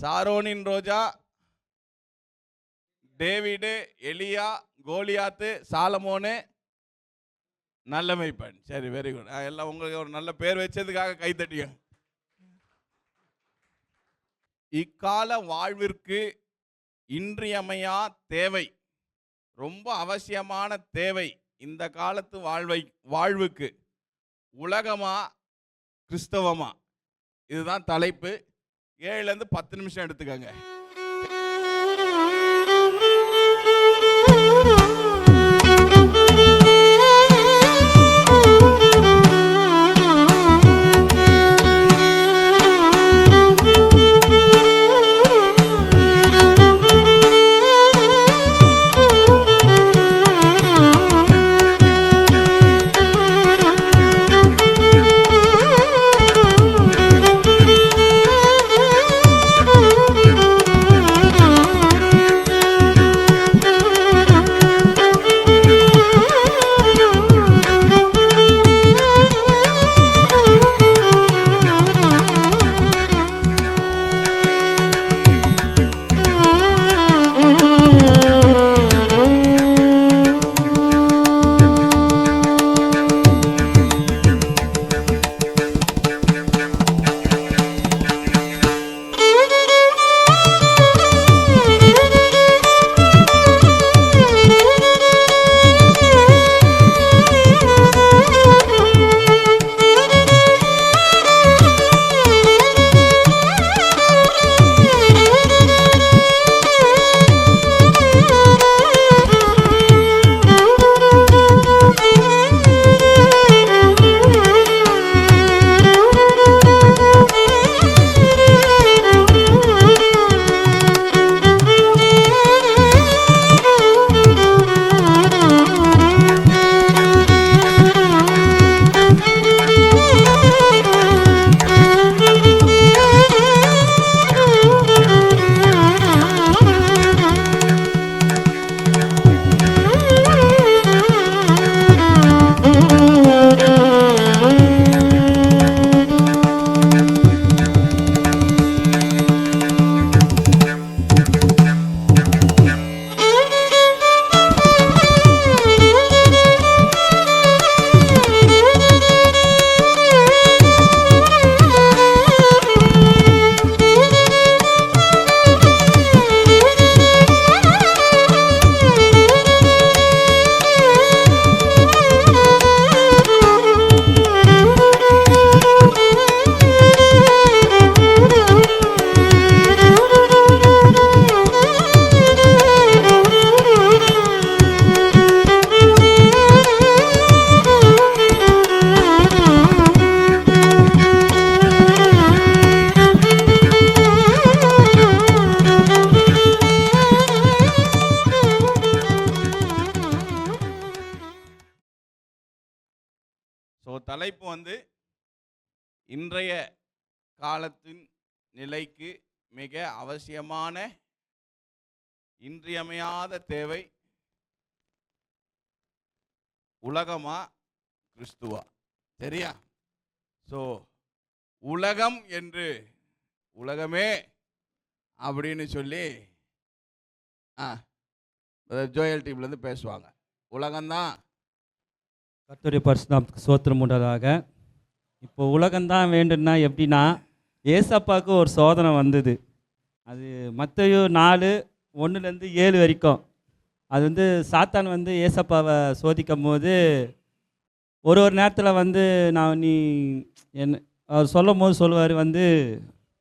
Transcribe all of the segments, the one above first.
சாரோனின் ரோஜா David எலியா கோலியாத்து சாலமோனு. நல்லமைப்பன் சரி very good எல்லாம் உங்களுக்கு ஒரு நல்ல பேர் வச்சதுக்காக கைத்தட்டிய இக்கால வாழ்விற்கு இன்றியமையா தேவை. ரொம்ப அவசியமான தேவை இந்த காலத்து வாழ்வை வாழ்வுக்கு. உலகமா கிறிஸ்தவமா? இதுதான் தலைப்பு. ஏழுலேருந்து பத்து நிமிஷம் எடுத்துக்கங்க. தலைப்பு வந்து இன்றைய காலத்தின் நிலைக்கு மிக அவசியமான இன்றியமையாத தேவை உலகமா கிறிஸ்துவா? சரியா? ஸோ உலகம் என்று உலகமே அப்படின்னு சொல்லி ஆ ஜோயல் டீம்லேருந்து பேசுவாங்க. உலகம்தான். கர்த்தருடைய பரிசுத்தாமத்துக்கு சோத்திரம் உண்டதாக. இப்போ உலகம்தான் வேண்டும்னா எப்படின்னா ஏசப்பாவுக்கு ஒரு சோதனை வந்தது. அது மத்தையோ நாலு ஒன்றுலேருந்து ஏழு வரைக்கும். அது வந்து சாத்தான் வந்து ஏசப்பாவை சோதிக்கும் போது ஒரு ஒரு நேரத்தில் வந்து நான் நீ என்ன அவர் சொல்லும் போது சொல்லுவார் வந்து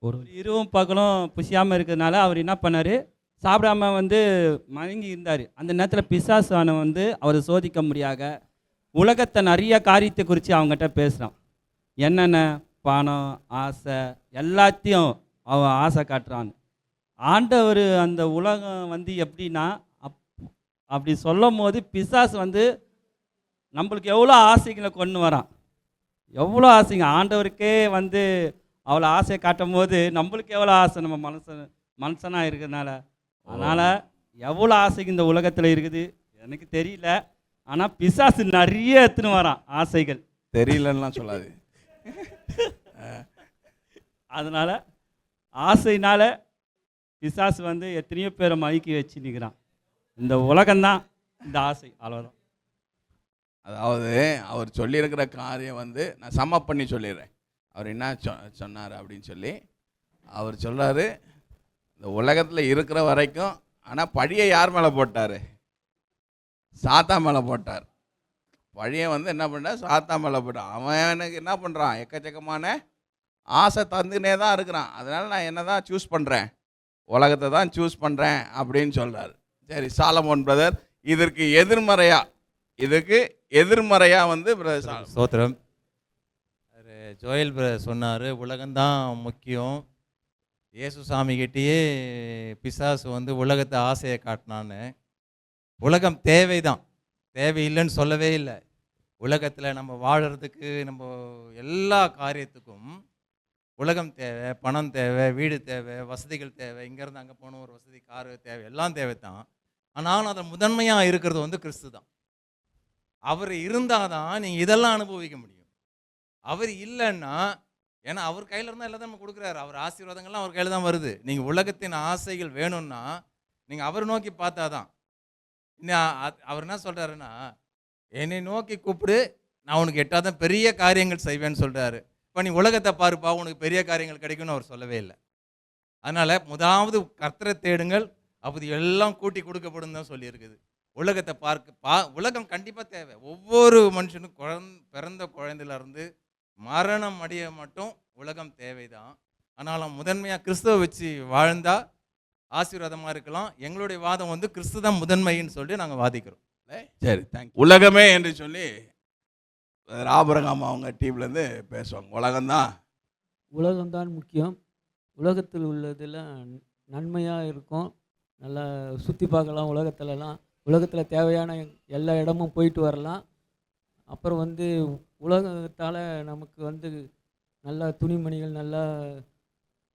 ஒரு இரவும் பகலும் புசியாமல் இருக்கிறதுனால அவர் என்ன பண்ணார் சாப்பிடாம வந்து மயங்கி இருந்தார். அந்த நேரத்தில் பிசாசான வந்து அவரை சோதிக்க முடியாத உலகத்தை நிறைய காரியத்தை குறித்து அவங்ககிட்ட பேசுகிறான் என்னென்ன? பணம் ஆசை எல்லாத்தையும் அவன் ஆசை காட்டுறான். ஆண்டவர் அந்த உலகம் வந்து எப்படின்னா அப் அப்படி சொல்லும் போது பிசாசு வந்து நம்மளுக்கு எவ்வளோ ஆசைகளை கொண்டு வரான். எவ்வளோ ஆசைங்க. ஆண்டவருக்கே வந்து அவ்வளோ ஆசையை காட்டும் போது நம்மளுக்கு எவ்வளோ ஆசை? நம்ம மனுஷன் மனுஷனாக இருக்கிறதுனால அதனால் எவ்வளோ ஆசைங்க இந்த உலகத்தில் இருக்குது? எனக்கு தெரியல. ஆனால் பிசாசு நிறைய எடுத்துன்னு வரான் ஆசைகள். தெரியலன்னுலாம் சொல்லாது. அதனால் ஆசைனால பிசாசு வந்து எத்தனையோ பேரை மயக்கி வச்சு நிற்கிறான் இந்த உலகம்தான் இந்த ஆசை அவ்வளோதான் அதாவது அவர் சொல்லியிருக்கிற காரியம் வந்து நான் சம்மப் பண்ணி சொல்லிடுறேன். அவர் என்ன சொ சொன்னார் அப்படின்னு சொல்லி அவர் சொல்றாரு இந்த உலகத்தில் இருக்கிற வரைக்கும் ஆனால் பழியை யார் மேலே போட்டார்? சாத்தா மேலே போட்டார். பழியை வந்து என்ன பண்ணார் சாத்தா மேலே போட்டான் அவன் எனக்கு என்ன பண்ணுறான் எக்கச்சக்கமான ஆசை தந்துனே தான் இருக்கிறான். அதனால் நான் என்ன தான் சூஸ் பண்ணுறேன் உலகத்தை தான் சூஸ் பண்ணுறேன் அப்படின்னு சொல்கிறார் சரி சாலமோன் பிரதர் இதற்கு எதிர்மறையாக இதுக்கு எதிர்மறையாக வந்து பிரதர் சோத்திரம். ஸ்தோத்திரம் ஜோயல் பிரதர் சொன்னார் உலகம்தான் முக்கியம். இயேசு சாமிகிட்டேயே பிசாசு வந்து உலகத்தை ஆசையை காட்டினான்னு. உலகம் தேவைதான். தேவையில்லைன்னு சொல்லவே இல்லை. உலகத்தில் நம்ம வாழறதுக்கு நம்ம எல்லா காரியத்துக்கும் உலகம் தேவை பணம் தேவை வீடு தேவை வசதிகள் தேவை. இங்கேருந்து அங்கே போகணும் ஒரு வசதி காரு தேவை எல்லாம் தேவை தான் ஆனாலும் அதை முதன்மையாக இருக்கிறது வந்து கிறிஸ்து தான் அவர் இருந்தால் தான் நீங்கள் இதெல்லாம் அனுபவிக்க முடியும். அவர் இல்லைன்னா ஏன்னா அவர் கையில் இருந்தால் எல்லாம் நம்ம கொடுக்குறாரு. அவர் ஆசீர்வாதங்கள்லாம் அவர் கையில் தான் வருது. நீங்கள் உலகத்தின் ஆசைகள் வேணும்னா நீங்கள் அவர் நோக்கி பார்த்தா தான் அவர் என்ன சொல்கிறாருன்னா என்னை நோக்கி கூப்பிடு நான் உனக்கு எட்டாத பெரிய காரியங்கள் செய்வேன்னு சொல்கிறாரு இப்போ நீ உலகத்தை பாருப்பா உனக்கு பெரிய காரியங்கள் கிடைக்கும்னு அவர் சொல்லவே இல்லை. அதனால் முதலாவது கர்த்தரை தேடுங்கள் அப்போது எல்லாம் கூட்டி கொடுக்கப்படும் தான் சொல்லியிருக்குது. உலகத்தை பார்க்க பா உலகம் கண்டிப்பாக தேவை. ஒவ்வொரு மனுஷனும் குழந் பிறந்த குழந்தையிலேருந்து மரணம் அடைய மட்டும் உலகம் தேவை தான் ஆனாலும் முதன்மையாக கிறிஸ்துவ வச்சு வாழ்ந்தால் ஆசீர்வாதமாக இருக்கலாம். எங்களுடைய வாதம் வந்து கிறிஸ்து தான் முதன்மைன்னு சொல்லி நாங்கள் வாதிக்கிறோம். சரி தேங்க் உலகமே என்று சொல்லி ஆபரகாம் அவங்க டீம்லேருந்து பேசுவாங்க. உலகம்தான். உலகம்தான் முக்கியம். உலகத்தில் உள்ளதெல்லாம் நன்மையாக இருக்கும். நல்லா சுற்றி பார்க்கலாம் உலகத்துலலாம். உலகத்தில் தேவையான எல்லா இடமும் போயிட்டு வரலாம். அப்புறம் வந்து உலகத்தால் நமக்கு வந்து நல்ல துணிமணிகள் நல்லா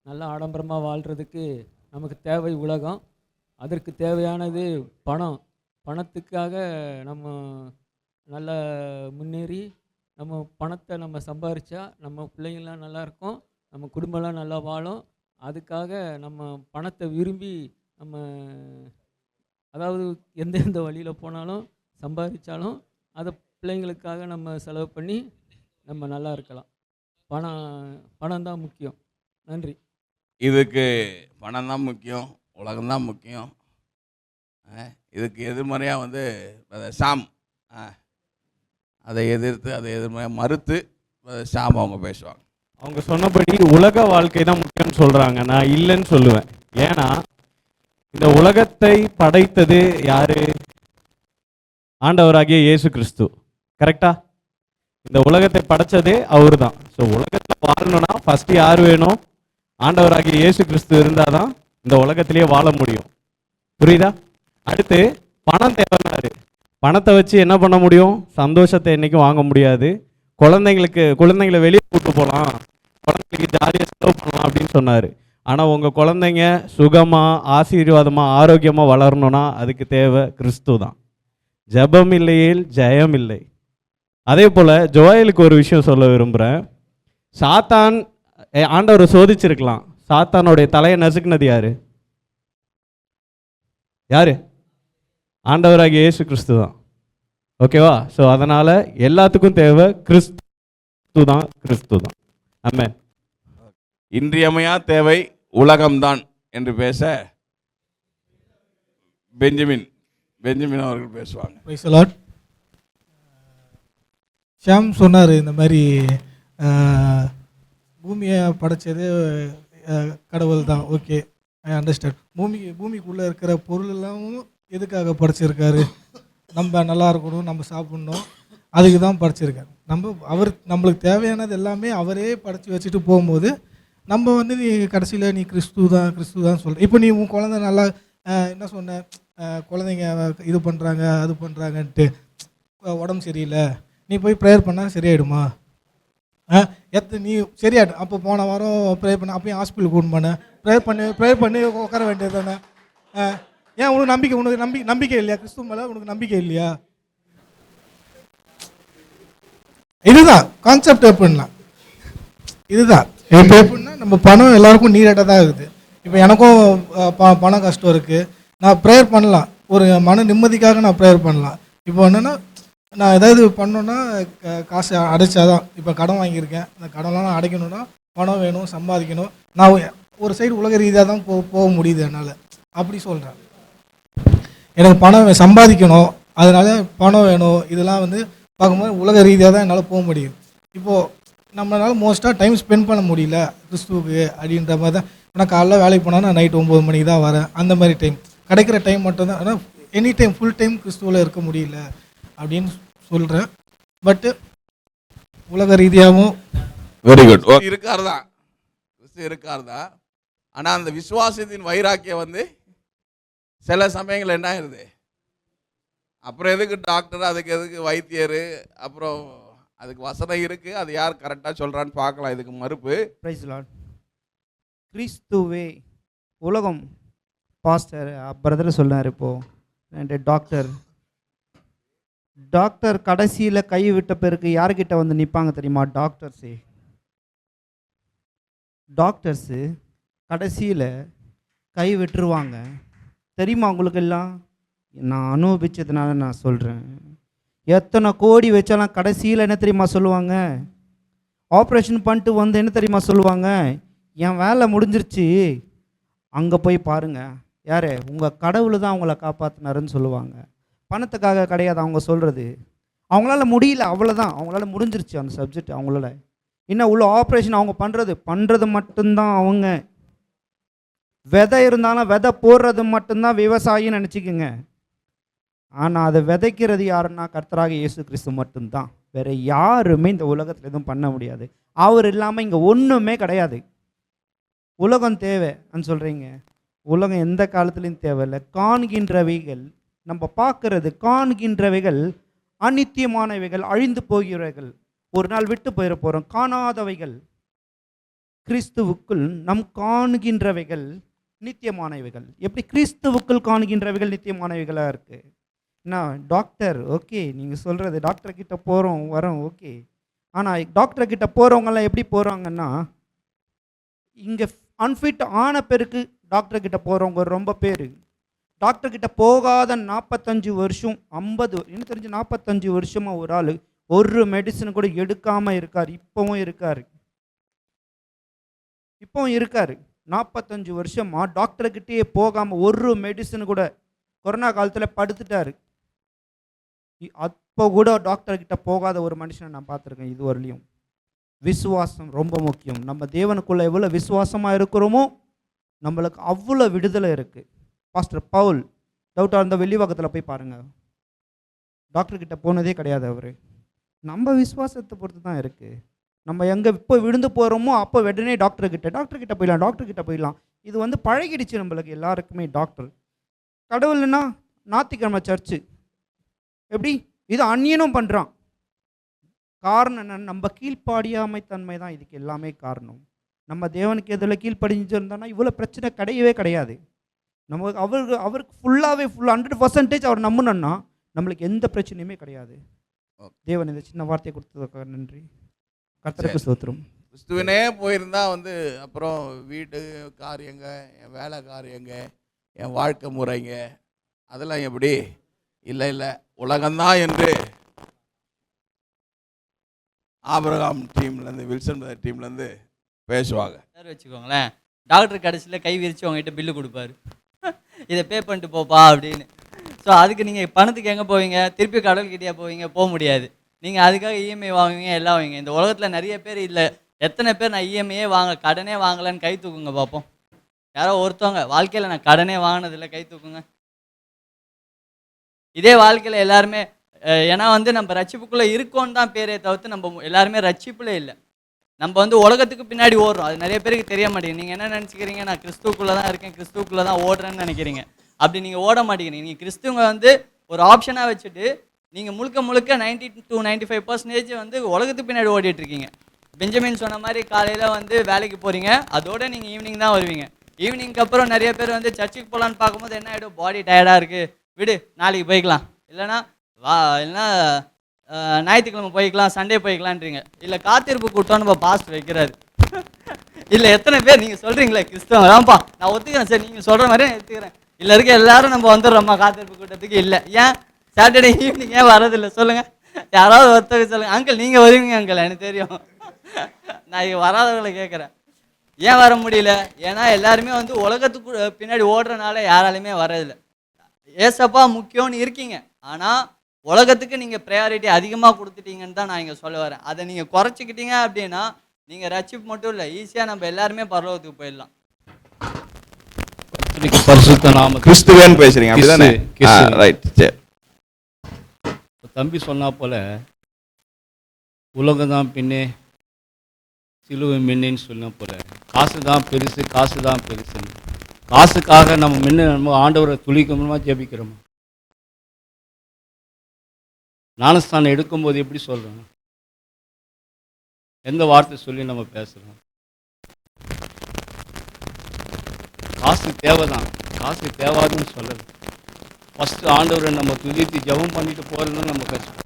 நல்லா ஆடம்பரமாக வாழ்கிறதுக்கு நமக்கு தேவை உலகம் அதற்கு தேவையானது பணம். பணத்துக்காக நம்ம நல்லா முன்னேறி நம்ம பணத்தை நம்ம சம்பாரித்தா நம்ம பிள்ளைங்கள்லாம் நல்லாயிருக்கும் நம்ம குடும்பம்லாம் நல்லா வாழும். அதுக்காக நம்ம பணத்தை விரும்பி நம்ம அதாவது எந்தெந்த வழியில் போனாலும் சம்பாதிச்சாலும் அதை பிள்ளைங்களுக்காக நம்ம செலவு பண்ணி நம்ம நல்லா இருக்கலாம். பணம் பணம் தான் முக்கியம். நன்றி. இதுக்கு பணம் தான் முக்கியம் உலகம் தான் முக்கியம். இதுக்கு எதிர்மறையாக வந்து சாம் அதை எதிர்த்து அதை எதிர்மறையாக மறுத்து சாம் அவங்க பேசுவாங்க. அவங்க சொன்னபடி உலக வாழ்க்கை தான் முக்கியம்னு சொல்கிறாங்க நான் இல்லைன்னு சொல்லுவேன். ஏன்னா இந்த உலகத்தை படைத்தது யாரு? ஆண்டவராகிய இயேசு கிறிஸ்து. கரெக்டா? இந்த உலகத்தை படைச்சதே அவர் தான் ஸோ உலகத்தில் வாழணும்னா ஃபஸ்ட்டு யார் வேணும்? ஆண்டவராகிய இயேசு கிறிஸ்து இருந்தாதான் இந்த உலகத்திலேயே வாழ முடியும். புரியுதா? அடுத்து பணம் தேவைன்னாரு பணத்தை வச்சு என்ன பண்ண முடியும்? சந்தோஷத்தை என்னைக்கும் வாங்க முடியாது. குழந்தைங்களுக்கு குழந்தைங்களை வெளியே கூப்பிட்டு போகலாம் குழந்தைங்களுக்கு ஜாலியாக செலவு பண்ணலாம் அப்படின்னு சொன்னார். ஆனால் உங்கள் குழந்தைங்க சுகமாக ஆசீர்வாதமாக ஆரோக்கியமாக வளரணும்னா அதுக்கு தேவை கிறிஸ்து தான். ஜெபம் இல்லையில் ஜெயம் இல்லை. அதே போல் ஜோயலுக்கு ஒரு விஷயம் சொல்ல விரும்புகிறேன் சாத்தான் ஆண்டவரை சோதிச்சிருக்கலாம். சாத்தானுடைய தலையை நசுக்குனது யாரு? யாரு? ஆண்டவராகிய இயேசு கிறிஸ்து தான். ஓகேவா ஸோ அதனால் எல்லாத்துக்கும் தேவை கிறிஸ்து தான் கிறிஸ்து தான். ஆமென் இன்றியமையா தேவை உலகம்தான் என்று பேச பெஞ்சமின் பெஞ்சமின் அவர்கள் பேசுவாங்க. ஷாம் சொன்னார் இந்த மாதிரி பூமியை படைச்சது கடவுள் தான் ஓகே ஐ அண்டர்ஸ்டாண்ட் பூமி பூமிக்குள்ளே இருக்கிற பொருள் எல்லாமும் எதுக்காக படைச்சிருக்காரு? நம்ம நல்லா இருக்கணும் நம்ம சாப்பிடணும். அதுக்கு தான் படைச்சிருக்காரு. நம்ம அவர் நம்மளுக்கு தேவையானது எல்லாமே அவரே படைச்சி வச்சுட்டு போகும்போது நம்ம வந்து நீ கடைசியில் நீ கிறிஸ்து தான் கிறிஸ்து தான் சொல்கிற இப்போ நீ உன் குழந்த நல்லா என்ன சொன்ன? குழந்தைங்க இது பண்ணுறாங்க அது பண்ணுறாங்கன்ட்டு உடம்பு சரியில்லை. நீ போய் ப்ரேயர் பண்ணால் சரியாயிடுமா? எத்த நீ சரியாயிடும் அப்போ போன வாரம் ப்ரேயர் பண்ண அப்பயும் ஹாஸ்பிட்டல் கூட்டு பண்ணேன் ப்ரேயர் பண்ணி ப்ரேயர் பண்ணி உட்கார வேண்டியது தானே. ஆ ஏன் உனக்கு நம்பிக்கை உனக்கு நம்பி நம்பிக்கை இல்லையா? கிறிஸ்துவ மேலே உனக்கு நம்பிக்கை இல்லையா? இதுதான் கான்செப்ட் எப்படின்னா இதுதான். இப்போ எப்படின்னா நம்ம பணம் எல்லாருக்கும் நீரட்டாக தான் இருக்குது. இப்போ எனக்கும் ப பணம் கஷ்டம் இருக்குது நான் ப்ரேயர் பண்ணலாம். ஒரு மன நிம்மதிக்காக நான் ப்ரேயர் பண்ணலாம். இப்போ என்னென்னா நான் ஏதாவது பண்ணோன்னா க- காசு அடைச்சாதான் இப்போ கடன் வாங்கியிருக்கேன். அந்த கடன்லாம் நான் அடைக்கணும்னா பணம் வேணும் சம்பாதிக்கணும். நான் ஒரு சைடு உலக ரீதியாக தான் போ போக முடியுது என்னால். அப்படி சொல்கிறேன் எனக்கு பணம் வே- சம்பாதிக்கணும். அதனால பணம் வேணும். இதெல்லாம் வந்து பார்க்கும்போது உலக ரீதியாக தான் என்னால் போக முடியும் இப்போது நம்மளால் மோஸ்ட்டாக டைம் ஸ்பெண்ட் பண்ண முடியல கிறிஸ்துவுக்கு அப்படின்ற மாதிரி தான். நான் காலைல வேலைக்கு போனால் நான் நைட் ஒம்பது மணிக்கு தான் வரேன். அந்த மாதிரி டைம் கிடைக்கிற டைம் மட்டும்தான். ஆனால் எனி டைம் ஃபுல் டைம் கிறிஸ்துவில் இருக்க முடியல. அப்படின்னு சொல்கிறேன் பட்டு உலக ரீதியாகவும் வெரி குட் இருக்கார் தான் இருக்கார் தான் ஆனால் அந்த விசுவாசத்தின் வைராக்கியம் வந்து சில சமயங்கள் என்ன ஆயிருது? அப்புறம் எதுக்கு டாக்டர் அதுக்கு எதுக்கு வைத்தியர் அப்புறம் அதுக்கு வசனம் இருக்குது அது யார் கரெக்டாக சொல்கிறான்னு பார்க்கலாம். இதுக்கு மறுப்பு. பிரைஸ் லார்ட் கிறிஸ்துவே உலகம் பாஸ்டர் பிரதர் சொன்னார் இப்போது டாக்டர் டாக்டர் கடைசியில் கை விட்ட பிறகு யார்கிட்ட வந்து நிற்பாங்க தெரியுமா? டாக்டர்ஸே. டாக்டர்ஸு கடைசியில் கை விட்டுருவாங்க. தெரியுமா உங்களுக்கு எல்லாம் நான் அனுபவிச்சதுனால நான் சொல்கிறேன் எத்தனை கோடி வச்சாலும் கடைசியில் என்ன தெரியுமா சொல்லுவாங்க? ஆப்ரேஷன் பண்ணிட்டு வந்து என்ன தெரியுமா சொல்லுவாங்க? என் வேலை முடிஞ்சிருச்சு. அங்கே போய் பாருங்கள் யார்? உங்கள் கடவுள் தான் அவங்கள காப்பாற்றினாருன்னு சொல்லுவாங்க. பணத்துக்காக கிடையாது அவங்க சொல்கிறது அவங்களால முடியல அவ்வளோதான் அவங்களால முடிஞ்சிருச்சு அந்த சப்ஜெக்ட் அவங்களால. இன்னும் உள்ள ஆப்ரேஷன் அவங்க பண்ணுறது பண்ணுறது மட்டும்தான் அவங்க. விதை இருந்தாலும் விதை போடுறது மட்டும்தான் விவசாயின்னு நினச்சிக்கோங்க. ஆனால் அதை விதைக்கிறது யாருன்னா கர்த்தராக இயேசு கிறிஸ்து மட்டும்தான். வேறு யாருமே இந்த உலகத்தில் எதுவும் பண்ண முடியாது. அவர் இல்லாமல் இங்கே ஒன்றுமே கிடையாது. உலகம் தேவைன்னு சொல்கிறீங்க உலகம் எந்த காலத்துலேயும் தேவையில்லை. காண்கின்றவைகள் நம்ம பார்க்கறது காண்கின்றவைகள் அநித்தியமானவைகள் அழிந்து போகிறவைகள். ஒரு நாள் விட்டு போயிட போகிறோம் காணாதவைகள். கிறிஸ்துவுக்குள் நம் காண்கின்றவைகள் நித்தியமானவைகள். எப்படி கிறிஸ்துவுக்குள் காண்கின்றவைகள் நித்தியமானவைகளாக இருக்குது என்ன டாக்டர் ஓகே. நீங்கள் சொல்கிறது டாக்டர் கிட்ட போகிறோம் வரோம் ஓகே. ஆனால் டாக்டர் கிட்ட போகிறவங்கெல்லாம் எப்படி போகிறாங்கன்னா இங்கே அன்ஃபிட் ஆன பிறகு டாக்டர் கிட்ட போகிறவங்க ரொம்ப பேர். டாக்டர் கிட்ட போகாத நாற்பத்தஞ்சு வருஷம் ஐம்பது எனக்கு தெரிஞ்சு நாற்பத்தஞ்சு வருஷமாக ஒரு ஆள் ஒரு மெடிசன் கூட எடுக்காமல் இருக்கார். இப்போவும் இருக்கார். இப்போவும் இருக்கார். நாற்பத்தஞ்சு வருஷமாக டாக்டர்கிட்டயே போகாமல் ஒரு மெடிசன் கூட கொரோனா காலத்தில் படுத்துட்டார். அப்போ கூட டாக்டர்கிட்ட போகாத ஒரு மனுஷனை நான் பார்த்துருக்கேன் இது வரலையும் விசுவாசம் ரொம்ப முக்கியம். நம்ம தேவனுக்குள்ளே எவ்வளோ விசுவாசமாக இருக்கிறோமோ நம்மளுக்கு அவ்வளோ விடுதலை இருக்குது பாஸ்டர் பவுல் டவுட்டாக இருந்தால் வெள்ளிவாக்கத்தில் போய் பாருங்கள் டாக்டர்கிட்ட போனதே கிடையாது அவர். நம்ம விசுவாசத்தை பொறுத்து தான் இருக்குது நம்ம எங்கே இப்போ விழுந்து போகிறோமோ அப்போ உடனே டாக்டர் டாக்டர்கிட்ட டாக்டர் போயிடலாம் டாக்டர்கிட்ட போயிடலாம். இது வந்து பழகிடுச்சு நம்மளுக்கு எல்லாருக்குமே டாக்டர் கடவுள்னா நாத்திக்கிழமை சர்ச்சு. எப்படி? இது அந்நியனும் பண்ணுறான் காரணம் என்ன? நம்ம கீழ்ப்பாடியாமை தன்மை தான். இதுக்கு எல்லாமே காரணம். நம்ம தேவனுக்கு எதில் கீழ்ப்படிஞ்சிருந்தோன்னா இவ்வளோ பிரச்சனை கிடையவே கிடையாது. நமக்கு அவருக்கு அவருக்கு ஃபுல்லாகவே ஃபுல் ஹண்ட்ரட் பர்சன்டேஜ் அவர் நம்பணும்னா நம்மளுக்கு எந்த பிரச்சனையுமே கிடையாது. தேவன் இந்த சின்ன வார்த்தையை கொடுத்ததுக்காக நன்றி. கர்த்தருக்கு ஸ்தோத்திரம். கிறிஸ்துவனே போயிருந்தா வந்து அப்புறம் வீட்டு காரியங்க என் வேலை காரியங்க என் வாழ்க்கை முறைங்க அதெல்லாம் எப்படி? இல்லை இல்லை. உலகம்தான் என்று ஆபிரகாம் டீம்லேருந்து வில்சன் பிரதர் டீம்லேருந்து பேசுவாங்க. வச்சுக்கோங்களேன். டாக்டர் கடைசியில் கை விரித்து உங்ககிட்ட பில்லு கொடுப்பாரு. இதை பே பண்ணிட்டு போப்பா அப்படின்னு. ஸோ அதுக்கு நீங்கள் பணத்துக்கு எங்கே போவீங்க? திருப்பி கடல்கிட்டயா போவீங்க? போக முடியாது. நீங்கள் அதுக்காக இஎம்ஐ வாங்குவீங்க எல்லாம் வாங்குவீங்க. இந்த உலகத்தில் நிறைய பேர் இல்லை. எத்தனை பேர் நான் இஎம்ஐயே வாங்க கடனே வாங்கலான்னு கை தூக்குங்க பார்ப்போம் யாரோ ஒருத்தவங்க வாழ்க்கையில் நான் கடனே வாங்கினதில்லை கை தூக்குங்க. இதே வாழ்க்கையில் எல்லாருமே ஏன்னா வந்து நம்ம ரட்சிப்புக்குள்ளே இருக்கோன்னு தான் பேரே தவிர்த்து நம்ம எல்லாருமே ரட்சிப்புல இல்லை. நம்ம வந்து உலகத்துக்கு பின்னாடி ஓடுறோம். அது நிறைய பேருக்கு தெரிய மாட்டேங்குது. நீங்கள் என்ன நினச்சிக்கிறீங்க? நான் கிறிஸ்துக்குள்ளே தான் இருக்கேன் கிறிஸ்துக்குள்ளே தான் ஓடுறேன்னு நினைக்கிறீங்க. அப்படி நீங்கள் ஓட மாட்டேங்கிறீங்க. நீங்கள் கிறிஸ்துவங்க வந்து ஒரு ஆப்ஷனாக வச்சுட்டு நீங்கள் முழுக்க முழுக்க ninety to ninety five percentage வந்து உலகத்துக்கு பின்னாடி ஓடிட்டுருக்கீங்க பெஞ்சமின் சொன்ன மாதிரி காலையில் வந்து வேலைக்கு போகிறீங்க அதோட நீங்கள் ஈவினிங் தான் வருவீங்க. ஈவினிங்க்கு அப்புறம் நிறைய பேர் வந்து சர்ச்சுக்கு போகலான்னு பார்க்கும்போது என்ன ஆகிடும் பாடி டயர்டாக இருக்குது விடு நாளைக்கு போய்க்கலாம். இல்லைன்னா வா இல்லைன்னா ஞாயிற்றுக்கிழமை போய்க்கலாம் சண்டே போய்க்கலான்றீங்க இல்லை காத்திருப்பு கூட்டம்னு நம்ம பாஸ்ட் வைக்கிறாரு. இல்லை எத்தனை பேர் நீங்கள் சொல்கிறீங்களே கிறிஸ்தவம் தான்ப்பா நான் ஒத்துக்கிறேன் சார் நீங்கள் சொல்கிற மாதிரி நான் எடுத்துக்கிறேன் இல்லை இருக்க எல்லாரும் நம்ம வந்துடுறோம்மா காத்திருப்பு கூட்டத்துக்கு. இல்லை ஏன்? சாட்டர்டே ஈவினிங் ஏன் வரதில்லை சொல்லுங்கள் யாராவது ஒருத்தர் சொல்லுங்கள் அங்கிள் நீங்கள் வருவீங்க அங்கிள் எனக்கு தெரியும். நான் இங்கே வராதவர்களை கேட்குறேன். ஏன் வர முடியல? ஏன்னா எல்லாருமே வந்து உலகத்துக்கு பின்னாடி ஓடுறனால யாராலையுமே வரதில்லை ஏசப்பா முக்கியம்னு இருக்கீங்க. ஆனால் உலகத்துக்கு நீங்க ப்ரையாரிட்டி அதிகமா கொடுத்துட்டீங்கன்னு தான் நான் இங்க சொல்ல வரேன். அதை நீங்க குறைச்சிக்கிட்டீங்க அப்படின்னா நீங்க ரட்சிப்பு மட்டும் இல்லை ஈஸியா நம்ம எல்லாருமே பரலோகத்துக்கு போயிடலாம். கர்த்தருக்கு பரிசுத்த நாம கிறிஸ்துவேன்னு பேசுறீங்க அப்படிதானே. ரைட் சரி. தம்பி சொன்னா போல உலகம் தான் பின்னே சிலுவை மின்னேன்னு சொன்ன போல காசு தான் பெருசு காசு தான் பெருசுன்னு. காசுக்காக நம்ம முன்ன நம்ம ஆண்டவரை துளிக்கணுமா ஜெபிக்கிறோமா? ஞானஸ்தானம் எடுக்கும்போது எப்படி சொல்றோம்? எந்த வார்த்தை சொல்லி நம்ம பேசுறோம்? காசு தேவை தான் காசு தேவாதுன்னு சொல்லலை. ஃபஸ்ட்டு ஆண்டவரை நம்ம துதித்து ஜெபம் பண்ணிட்டு போகிறது நம்ம கஷ்டம்.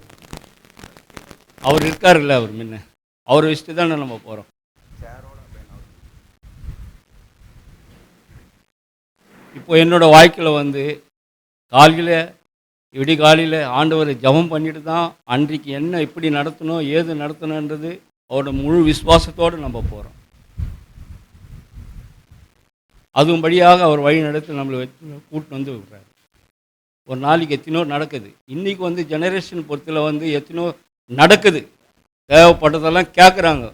அவர் இருக்காருல்ல அவர் முன்ன. அவரை வச்சுட்டு தானே நம்ம போகிறோம் இப்போ என்னோட வாழ்க்கையில் வந்து காலையில் இப்படி காலையில் ஆண்டவரை ஜெபம் பண்ணிட்டு தான் அன்றைக்கு என்ன எப்படி நடத்தணும் ஏது நடத்தணுன்றது அவரோட முழு விசுவாசத்தோடு நம்ம போகிறோம் அதுபடியாக அவர் வழி நடத்தி நம்மளை வச்சு கூட்டு வந்து விடுறாரு. ஒரு நாளைக்கு எத்தனையோ நடக்குது. இன்றைக்கி வந்து ஜெனரேஷன் பொறுத்தில் வந்து எத்தனையோ நடக்குது. தேவைப்பட்டதெல்லாம் கேட்குறாங்க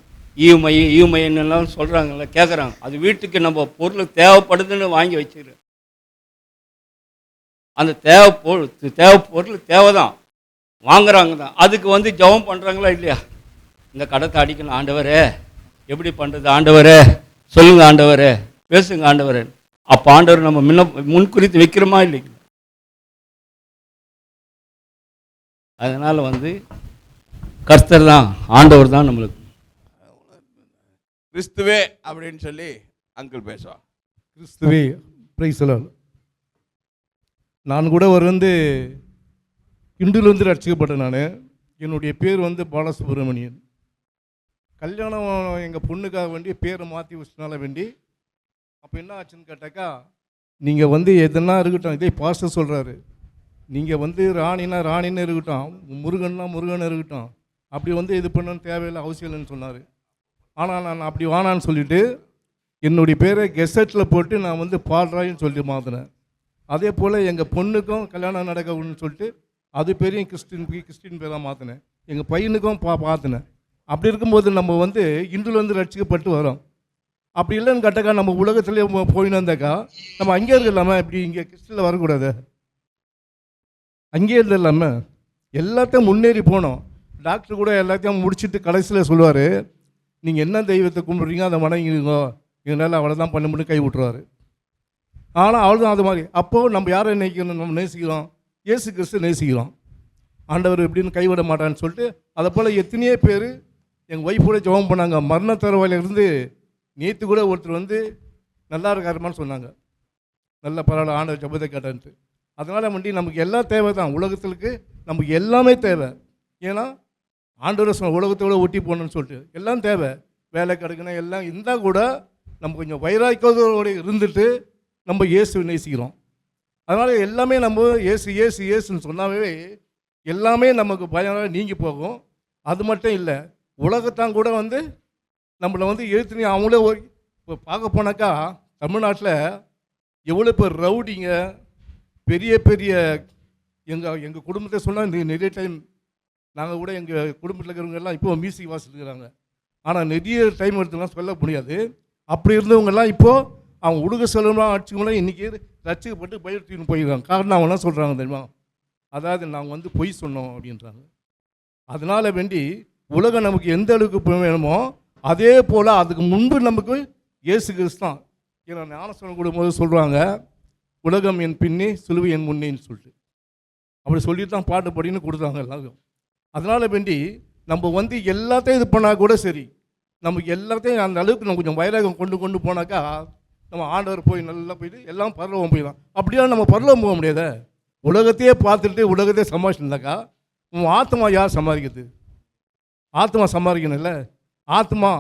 ஈவுமை ஈவுமைன்னெல்லாம் சொல்கிறாங்கல்ல கேட்குறாங்க அது வீட்டுக்கு நம்ம பொருள் தேவைப்படுதுன்னு வாங்கி வச்சுக்கிறோம் அந்த தேவை பொருள் தேவை பொருள் தேவை தான் வாங்குறாங்க தான் அதுக்கு வந்து ஜெபம் பண்ணுறாங்களா இல்லையா? இந்த கடத்தை அடிக்கணும் ஆண்டவரே. எப்படி பண்ணுறது ஆண்டவரே? சொல்லுங்க ஆண்டவரே. பேசுங்க ஆண்டவரே. அப்போ ஆண்டவர் நம்ம முன்ன முன்குறித்து வைக்கிறோமா இல்லைங்க? அதனால் வந்து கர்த்தர் தான் ஆண்டவர் தான் நம்மளுக்கு. கிறிஸ்துவே அப்படின்னு சொல்லி அங்கிள் பேசுவா கிறிஸ்துவே பிரைசலால் நான் கூட ஒரு வந்து இந்துலேருந்து ரட்சிக்கப்பட்டேன் நான். என்னுடைய பேர் வந்து பாலசுப்ரமணியன். கல்யாணம் எங்கள் பொண்ணுக்காக வேண்டி பேரை மாற்றி வச்சனால வேண்டி அப்போ என்ன ஆச்சுன்னு கேட்டாக்கா நீங்கள் வந்து எதுனா இருக்கட்டும் இதே பாஸ்டர் சொல்கிறாரு நீங்கள் வந்து ராணினா ராணின்னு இருக்கட்டும் முருகன்னா முருகன் இருக்கட்டும் அப்படி வந்து இது பண்ணணும்னு தேவையில்லை அவசியம் இல்லைன்னு சொன்னார். ஆனால் நான் அப்படி வானான்னு சொல்லிட்டு என்னுடைய பேரை கெசட்டில் போட்டு நான் வந்து பாடுறாயின்னு சொல்லி மாற்றினேன் அதே போல் எங்கள் பொண்ணுக்கும் கல்யாணம் நடக்கணும்னு சொல்லிட்டு அது பேரையும் கிறிஸ்டின் கிறிஸ்டின் பேராக மாற்றினேன் எங்கள் பையனுக்கும் பா பார்த்தினேன் அப்படி இருக்கும்போது நம்ம வந்து இந்துலேருந்து ரட்சிக்கப்பட்டு வரோம். அப்படி இல்லைன்னு கேட்டாக்கா நம்ம உலகத்துலேயே போயின்னு வந்தாக்கா நம்ம அங்கே இருக்கலாமா இப்படி இங்கே கிறிஸ்டில் வரக்கூடாது? அங்கேயே இருந்துடலாம? எல்லாத்தையும் முன்னேறி போனோம். டாக்டர் கூட எல்லாத்தையும் முடிச்சுட்டு கடைசியில் சொல்லுவார் நீங்கள் என்ன தெய்வத்தை கும்பிட்றீங்க? அதை வணங்கிடுங்க இதனால் அவ்வளோதான் பண்ண முடியும் கை விட்டுருவாரு. ஆனால் அவ்வளோதான் அது மாதிரி. அப்போது நம்ம யாரை நினைக்கணும் நம்ம நேசிக்கிறோம். இயேசு கிறிஸ்து நேசிக்கிறோம். ஆண்டவர் எப்படின்னு கைவிட மாட்டான்னு சொல்லிட்டு அதை போல் எத்தனையோ பேர் எங்கள் ஒய்ஃபோட ஜெபம் பண்ணாங்க. மரண தரவாயிலிருந்து நேற்று கூட ஒருத்தர் வந்து நல்லா இருக்காருமான்னு சொன்னாங்க. நல்ல பரவாயில்ல ஆண்டவர் ஜெபத்தை கேட்டான்ட்டு அதனால் வண்டி நமக்கு எல்லாம் தேவை தான் உலகத்துக்கு நமக்கு எல்லாமே தேவை. ஏன்னா ஆண்டவர் சொன்ன உலகத்தோட ஒட்டி போகணும்னு சொல்லிட்டு எல்லாம் தேவை. வேலை கிடைக்கணும் எல்லாம் இருந்தால் கூட நம்ம கொஞ்சம் வைராக்கியத்தோடு இருந்துட்டு நம்ம இயேசு நேசிக்கிறோம். அதனால் எல்லாமே நம்ம இயேசு இயேசு இயேசுன்னு சொன்னாவே எல்லாமே நமக்கு பயம் நீங்கி போகும். அது மட்டும் இல்லை உலகத்தான் கூட வந்து நம்மளை வந்து எழுத்துனி அவங்களே இப்போ பார்க்க போனாக்கா தமிழ்நாட்டில் எவ்வளோ பேர் ரவுடிங்க பெரிய பெரிய எங்கள் எங்கள் குடும்பத்தை சொன்னால் நிறைய டைம் நாங்கள் கூட எங்கள் குடும்பத்தில் இருக்கிறவங்க எல்லாம் இப்போ மியூசிக் வாசிட்டுருக்கிறாங்க ஆனால் நிறைய டைம் எடுத்துலாம் சொல்ல முடியாது. அப்படி இருந்தவங்கெல்லாம் இப்போது அவங்க உடுக செலவுலாம் அடிச்சுக்கலாம் இன்றைக்கி ரசிக்கப்பட்டு பயிற்சின்னு போயிருக்காங்க. காரணம் அவங்க என்ன சொல்கிறாங்க தெரியுமா? அதாவது நாங்கள் வந்து பொய் சொன்னோம் அப்படின்றாங்க. அதனால் வேண்டி உலகம் நமக்கு எந்த அளவுக்கு வேணுமோ அதே போல் அதுக்கு முன்பு நமக்கு இயேசு கிறிஸ்து தான். ஏன்னா ஞானஸ்வரம் கொடுக்கும்போது சொல்கிறாங்க உலகம் என் பின்னே சிலுவை என் முன்னேன்னு சொல்லிட்டு. அப்படி சொல்லிட்டு தான் பாட்டு படின்னு கொடுத்தாங்க எல்லாரும் அதனால் வேண்டி நம்ம வந்து எல்லாத்தையும் இது பண்ணால் கூட சரி. நமக்கு எல்லாத்தையும் அந்த அளவுக்கு நம்ம கொஞ்சம் வைராகம் கொண்டு கொண்டு போனாக்கா நம்ம ஆண்டவர் போய் நல்லா போயிட்டு எல்லாம் பரலோகம் போயிடலாம் அப்படியா நம்ம பரலோகம் போக முடியாத? உலகத்தையே பார்த்துட்டு உலகத்தையே சமாளிச்சிருந்தாக்கா உன் ஆத்மா யார் சம்பாதிக்கிறது ஆத்மா சம்பாதிக்கணும்ல ஆத்மா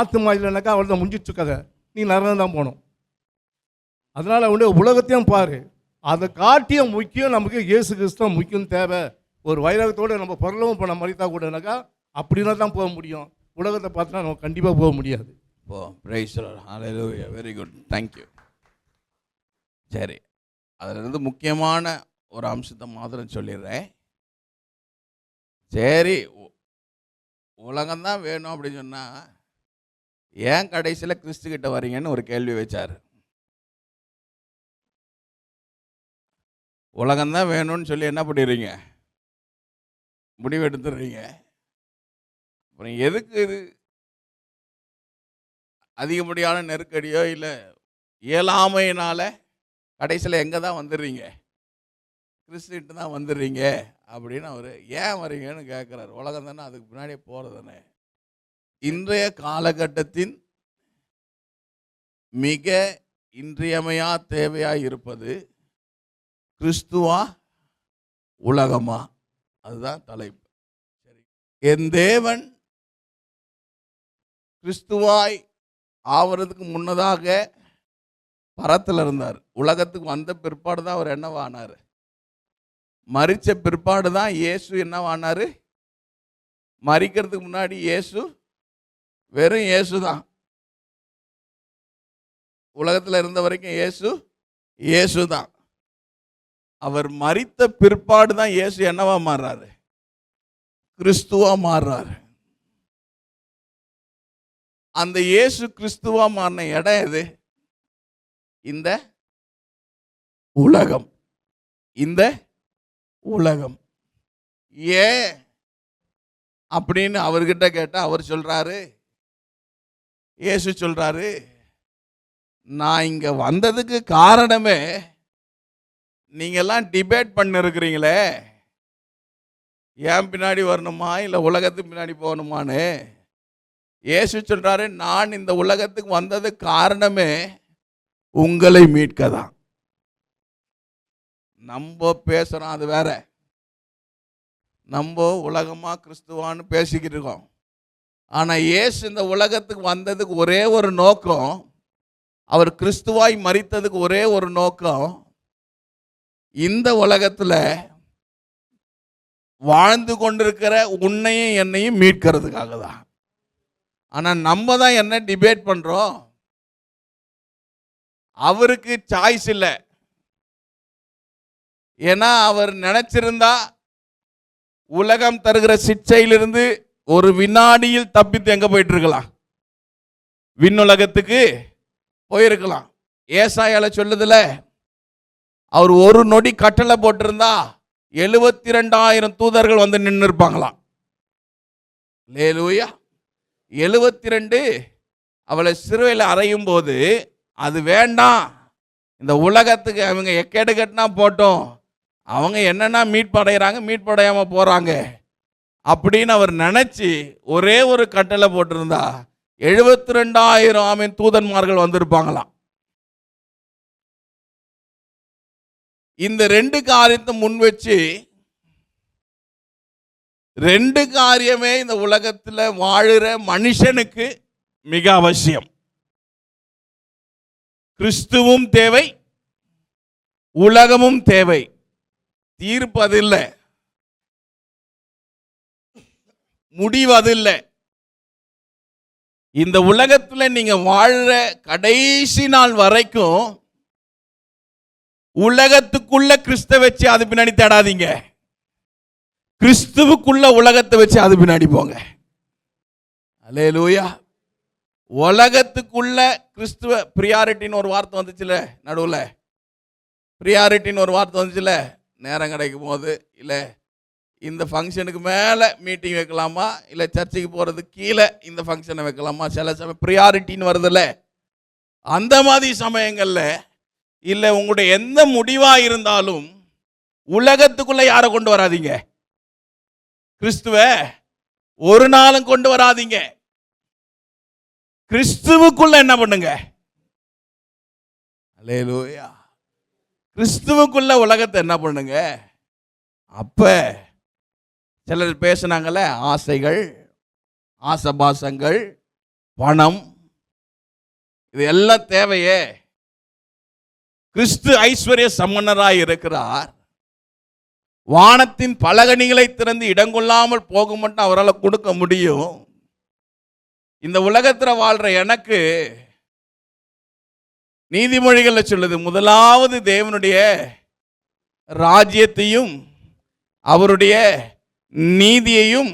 ஆத்மா இல்லைனாக்கா அவள் தான் முடிஞ்சிச்சு கதை நீ நரகம் தான் போகணும். அதனால் வந்து உலகத்தையும் பாரு. அதை காட்டிய முக்கியம் நமக்கு இயேசு கிறிஸ்தான் முக்கியம் தேவை. ஒரு வைரகத்தோடு நம்ம பொருளும் பண்ண மறித்தா கூடனாக்கா அப்படின்னா தான் போக முடியும். உலகத்தை பார்த்தா நம்ம கண்டிப்பாக போக முடியாது. போ. Praise hallelujah very good thank you சரி. அதிலிருந்து முக்கியமான ஒரு அம்சத்தை மாத்திரம் சொல்லிடுறேன். சரி. உலகம் உலகம்தான் வேணும் அப்படின்னு சொன்னால் ஏன் கடைசியில் கிறிஸ்து கிட்ட வரீங்கன்னு ஒரு கேள்வி வச்சார். உலகம்தான் வேணும்னு சொல்லி என்ன பண்ணிடுறீங்க? முடிவு எடுத்துடுறீங்க அப்புறம் எதுக்கு இது அதிகப்படியான நெருக்கடியோ இல்லை இயலாமையினால் கடைசியில் எங்கே தான் வந்துடுறீங்க? கிறிஸ்துகிட்ட தான் வந்துடுறீங்க? அப்படின்னு அவர் ஏன் வரீங்கன்னு கேட்குறாரு உலகம் தானே அதுக்கு பின்னாடியே போகிறது இன்றைய காலகட்டத்தின் மிக இன்றியமையா தேவையாக இருப்பது கிறிஸ்துவா உலகமா? அதுதான் தலைப்பு. சரி. என் தேவன் கிறிஸ்துவாய் ஆவறதுக்கு முன்னதாக பரத்தில் இருந்தார். உலகத்துக்கு வந்த பிற்பாடு தான் அவர் என்னவானார் மறித்த பிற்பாடு தான் இயேசு என்னவானார் மறிக்கிறதுக்கு முன்னாடி இயேசு வெறும் இயேசு தான். உலகத்தில் இருந்த வரைக்கும் இயேசு இயேசு தான். அவர் மறித்த பிற்பாடு தான் இயேசு என்னவா மாறுறாரு? கிறிஸ்துவா மாறுறாரு. அந்த இயேசு கிறிஸ்துவா மாறின இடம் எது? இந்த உலகம். இந்த உலகம். ஏன் அப்படின்னு அவர்கிட்ட கேட்டால் அவர் சொல்கிறாரு இயேசு சொல்கிறாரு நான் இங்கே வந்ததுக்கு காரணமே நீங்கள்லாம் டிபேட் பண்ணிருக்கிறீங்களே. ஏன் பின்னாடி வரணுமா? இல்லை உலகத்துக்கு பின்னாடி போகணுமான்னு? இயேசு சொல்கிறாரு நான் இந்த உலகத்துக்கு வந்தது காரணமே உங்களை மீட்க தான் நம்ம பேசுகிறோம் அது வேற. நம்ம உலகமாக கிறிஸ்துவான்னு பேசிக்கிட்டு இருக்கோம். ஆனால் இயேசு இந்த உலகத்துக்கு வந்ததுக்கு ஒரே ஒரு நோக்கம் அவர் கிறிஸ்துவாய் மறித்ததுக்கு ஒரே ஒரு நோக்கம் இந்த உலகத்தில் வாழ்ந்து கொண்டிருக்கிற உன்னையும் என்னையும் மீட்கிறதுக்காக தான் ஆனால் நம்ம தான் என்ன டிபேட் பண்ணுறோம் அவருக்கு சாய்ஸ் இல்லை. ஏன்னா அவர் நினச்சிருந்தா உலகம் தருகிற சிக்ஷையிலிருந்து ஒரு வினாடியில் தப்பித்து எங்கே போயிட்டு இருக்கலாம் விண்ணுலகத்துக்கு போயிருக்கலாம். ஏசாயால சொல்லுதில்ல அவர் ஒரு நொடி கட்டளை போட்டிருந்தா எழுபத்தி ரெண்டாயிரம் தூதர்கள் வந்து நின்று இருப்பாங்களாம் லேலூயா எழுபத்தி ரெண்டு அவளை சிறுவையில் அறையும் போது அது வேண்டாம். இந்த உலகத்துக்கு அவங்க எக்கேடு கட்டினா போட்டோம். அவங்க என்னென்ன மீட்படைகிறாங்க மீட்படையாமல் போகிறாங்க அப்படின்னு அவர் நினச்சி ஒரே ஒரு கட்டளை போட்டிருந்தா எழுபத்தி ரெண்டாயிரம் ஆமீன் தூதன்மார்கள் வந்திருப்பாங்களாம். இந்த ரெண்டு காரியத்தை முன் வச்சு ரெண்டு காரியமே இந்த உலகத்தில் வாழுற மனுஷனுக்கு மிக அவசியம். கிறிஸ்துவும் தேவை உலகமும் தேவை. தீர்ப்பதில்லை முடிவதில்லை இந்த உலகத்தில் நீங்க வாழ்ற கடைசி நாள் வரைக்கும் உலகத்துக்குள்ள கிறிஸ்த வச்சு அது பின்னாடி தேடாதீங்க. கிறிஸ்துவுக்குள்ள உலகத்தை வச்சு அது பின்னாடி போங்க. அலே லூயா உலகத்துக்குள்ள கிறிஸ்துவ ப்ரியாரிட்டின்னு ஒரு வார்த்தை வந்துச்சுல நடுவில்? ப்ரியாரிட்டின்னு ஒரு வார்த்தை வந்துச்சுல? நேரம் கிடைக்கும் போது இல்லை இந்த ஃபங்க்ஷனுக்கு மேலே மீட்டிங் வைக்கலாமா? இல்லை சர்ச்சுக்கு போகிறது கீழே இந்த ஃபங்க்ஷனை வைக்கலாமா? சில சமயம் ப்ரியாரிட்டின்னு வருதுல்ல அந்த மாதிரி சமயங்களில் இல்லை உங்களுடைய எந்த முடிவாக இருந்தாலும் உலகத்துக்குள்ளே யாரை கொண்டு வராதீங்க? கிறிஸ்துவ ஒரு நாளும் கொண்டு வராதீங்க. கிறிஸ்துவுக்குள்ள என்ன பண்ணுங்க? அல்லேலூயா. கிறிஸ்துவுக்குள்ள உலகத்தை என்ன பண்ணுங்க? அப்ப சிலர் பேசுனாங்கல்ல ஆசைகள் ஆசபாசங்கள் பணம் இது எல்லாம் தேவையே. கிறிஸ்து ஐஸ்வர்ய சம்பன்னராய் இருக்கிறார். வானத்தின் பலகணிகளை திறந்து இடங்கொள்ளாமல் போக மட்டும் அவரால் கொடுக்க முடியும். இந்த உலகத்தில் வாழ்கிற எனக்கு நீதிமொழிகளில் சொல்லுது முதலாவது தேவனுடைய ராஜ்யத்தையும் அவருடைய நீதியையும்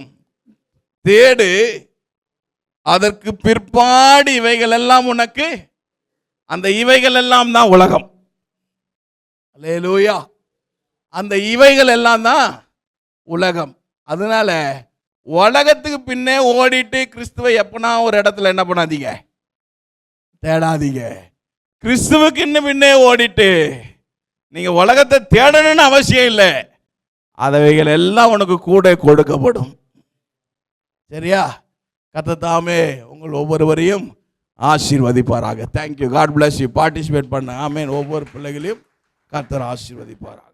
தேடு. அதற்கு பிற்பாடு இவைகள் எல்லாம் உனக்கு அந்த இவைகள் எல்லாம் தான் உலகம். லூயா அந்த இவைகள் எல்லாம் தான் உலகம். அதனால உலகத்துக்கு பின்னே ஓடிட்டு கிறிஸ்துவை எப்பனா ஒரு இடத்துல என்ன பண்ணாதீங்க? தேடாதீங்க. கிறிஸ்துவுக்கு இன்னும் பின்னே ஓடிட்டு நீங்க உலகத்தை தேடணும்னு அவசியம் இல்லை. அவைகள் எல்லாம் உனக்கு கூட கொடுக்கப்படும். சரியா? கத்தத்தாமே உங்கள் ஒவ்வொருவரையும் ஆசீர்வதிப்பாராக. Thank you God bless you participate பண்ண. ஆமேன் ஒவ்வொரு பிள்ளைகளையும் கத்தர் ஆசீர்வதிப்பாராக.